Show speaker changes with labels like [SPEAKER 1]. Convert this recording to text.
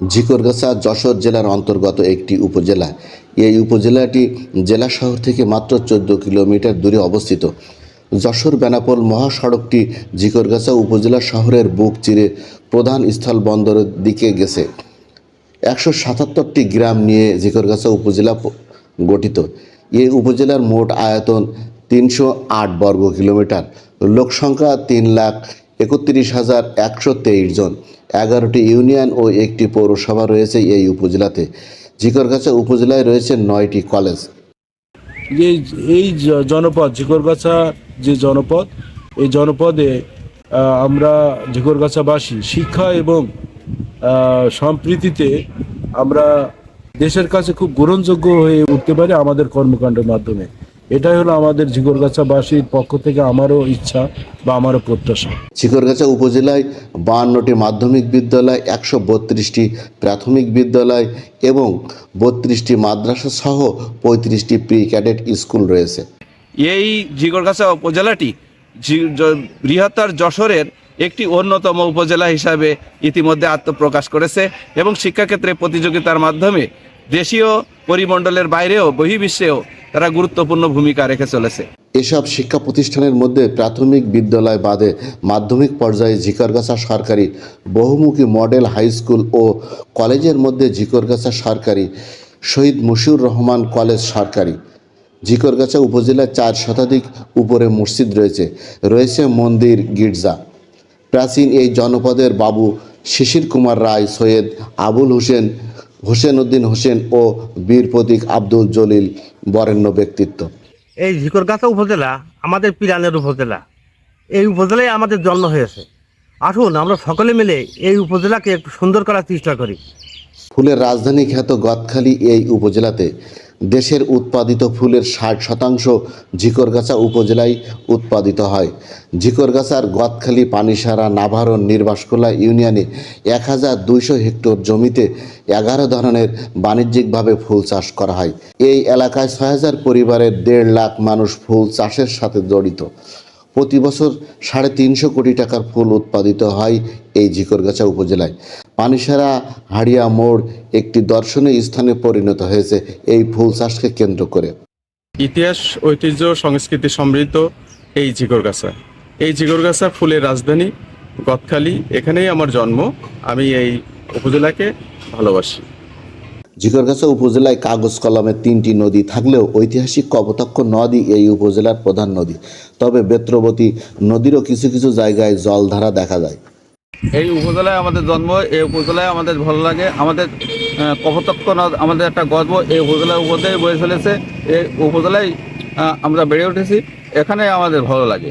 [SPEAKER 1] ঝিকরগাছা যশোর জেলার অন্তর্গত একটি উপজেলা। এই উপজেলাটি জেলা শহর থেকে মাত্র চোদ্দ কিলোমিটার দূরে অবস্থিত। যশোর বেনাপোল মহাসড়কটি ঝিকরগাছা উপজেলা শহরের বুক চিরে প্রধান স্থল বন্দরের দিকে গেছে। একশো সাতাত্তরটি গ্রাম নিয়ে ঝিকরগাছা উপজেলা গঠিত। এই উপজেলার মোট আয়তন তিনশো আট বর্গ কিলোমিটার। লোকসংখ্যা তিন লাখ একত্রিশ হাজার একশো তেইশ জন। এগারোটি ইউনিয়ন ও একটি পৌরসভা রয়েছে এই উপজেলাতে। ঝিকরগাছা উপজেলায় রয়েছে নয়টি কলেজ।
[SPEAKER 2] এই এই জনপদ ঝিকরগাছা যে জনপদ, এই জনপদে আমরা ঝিকরগাছাবাসী শিক্ষা এবং সম্প্রীতিতে আমরা দেশের কাছে খুব গ্রহণযোগ্য হয়ে উঠতে পারি আমাদের কর্মকাণ্ডের মাধ্যমে। এটাই হলো আমাদের ঝিকরগাছাবাসীর পক্ষ থেকে আমারও ইচ্ছা বা আমারও প্রত্যাশা।
[SPEAKER 1] ঝিকরগাছা উপজেলায় বাহান্নটি মাধ্যমিক বিদ্যালয় একশো বত্রিশটি প্রাথমিক বিদ্যালয় এবং বত্রিশটি মাদ্রাসা সহ পঁয়ত্রিশটি প্রি ক্যাডেট স্কুল রয়েছে।
[SPEAKER 3] এই জিগরগাছা উপজেলাটি বৃহত্তর যশোরের একটি অন্যতম উপজেলা হিসাবে ইতিমধ্যে আত্মপ্রকাশ করেছে এবং শিক্ষাক্ষেত্রে প্রতিযোগিতার মাধ্যমে দেশীয় পরিমণ্ডলের বাইরেও বহির্বিশ্বেও তারা গুরুত্বপূর্ণ ভূমিকা রেখে চলেছে।
[SPEAKER 1] এসব শিক্ষা প্রতিষ্ঠানের মধ্যে প্রাথমিক বিদ্যালয় বাদে মাধ্যমিক পর্যায়ে ঝিকরগাছা সরকারি, বহুমুখী মডেল হাই স্কুল ও কলেজের মধ্যে ঝিকরগাছা সরকারি, শহীদ মুশিউর রহমান কলেজ সরকারি। ঝিকরগাছা উপজেলার চার শতাধিক উপরে মসজিদ রয়েছে রয়েছে মন্দির, গির্জা। প্রাচীন এই জনপদের বাবু শিশির কুমার রায়, সৈয়দ আবুল হোসেন হোসেন উদ্দিন হোসেন ও বীর প্রতীক আব্দুল জলিল বরেণ্য ব্যক্তিত্ব।
[SPEAKER 4] এই ঝিকরগাছা উপজেলা আমাদের পিরানের উপজেলা। এই উপজেলায় আমাদের জন্ম হয়েছে। আসুন আমরা সকলে মিলে এই উপজেলাকে একটু সুন্দর করার চেষ্টা করি।
[SPEAKER 1] ফুলের রাজধানী খ্যাত গদখালি এই উপজেলাতে দেশের উৎপাদিত ফুলের ষাট শতাংশ ঝিকরগাছা উপজেলায় উৎপাদিত হয়। ঝিকরগাছার গদখালি, পানিসারা, নাভারণ, নির্বাসকোলা ইউনিয়নে এক হাজার দুইশো হেক্টর জমিতে এগারো ধরনের বাণিজ্যিকভাবে ফুল চাষ করা হয়। এই এলাকায় ছয় হাজার পরিবারের দেড় লাখ মানুষ ফুল চাষের সাথে জড়িত। প্রতি বছর সাড়ে তিনশো কোটি টাকার ফুল উৎপাদিত হয় এই ঝিকরগাছা উপজেলায়। পানিসারা হাড়িয়া মোড় একটি দর্শনীয় স্থানে পরিণত হয়েছে এই ফুল চাষকে কেন্দ্র করে।
[SPEAKER 5] ইতিহাস ঐতিহ্য সংস্কৃতি সমৃদ্ধ এই জিগরগাছা। এই জিগরগাছা ফুলের রাজধানী গদখালি এখানেই আমার জন্ম। আমি এই উপজেলাকে ভালোবাসি।
[SPEAKER 1] ঝিকরগাছা উপজেলায় কাগজ কলমের তিনটি নদী থাকলেও ঐতিহাসিক কপোতাক্ষ নদী এই উপজেলার প্রধান নদী। তবে বেত্রবতী নদীরও কিছু কিছু জায়গায় জলধারা দেখা যায়।
[SPEAKER 3] এই উপজেলায় আমাদের জন্ম, এই উপজেলায় আমাদের ভালো লাগে। আমাদের কপতক্ষ আমাদের একটা গর্ব, এই উপজেলার উপর দিয়ে বয়ে চলেছে। এই উপজেলায় আমরা বেড়ে উঠেছি। এখানে আমাদের ভালো লাগে।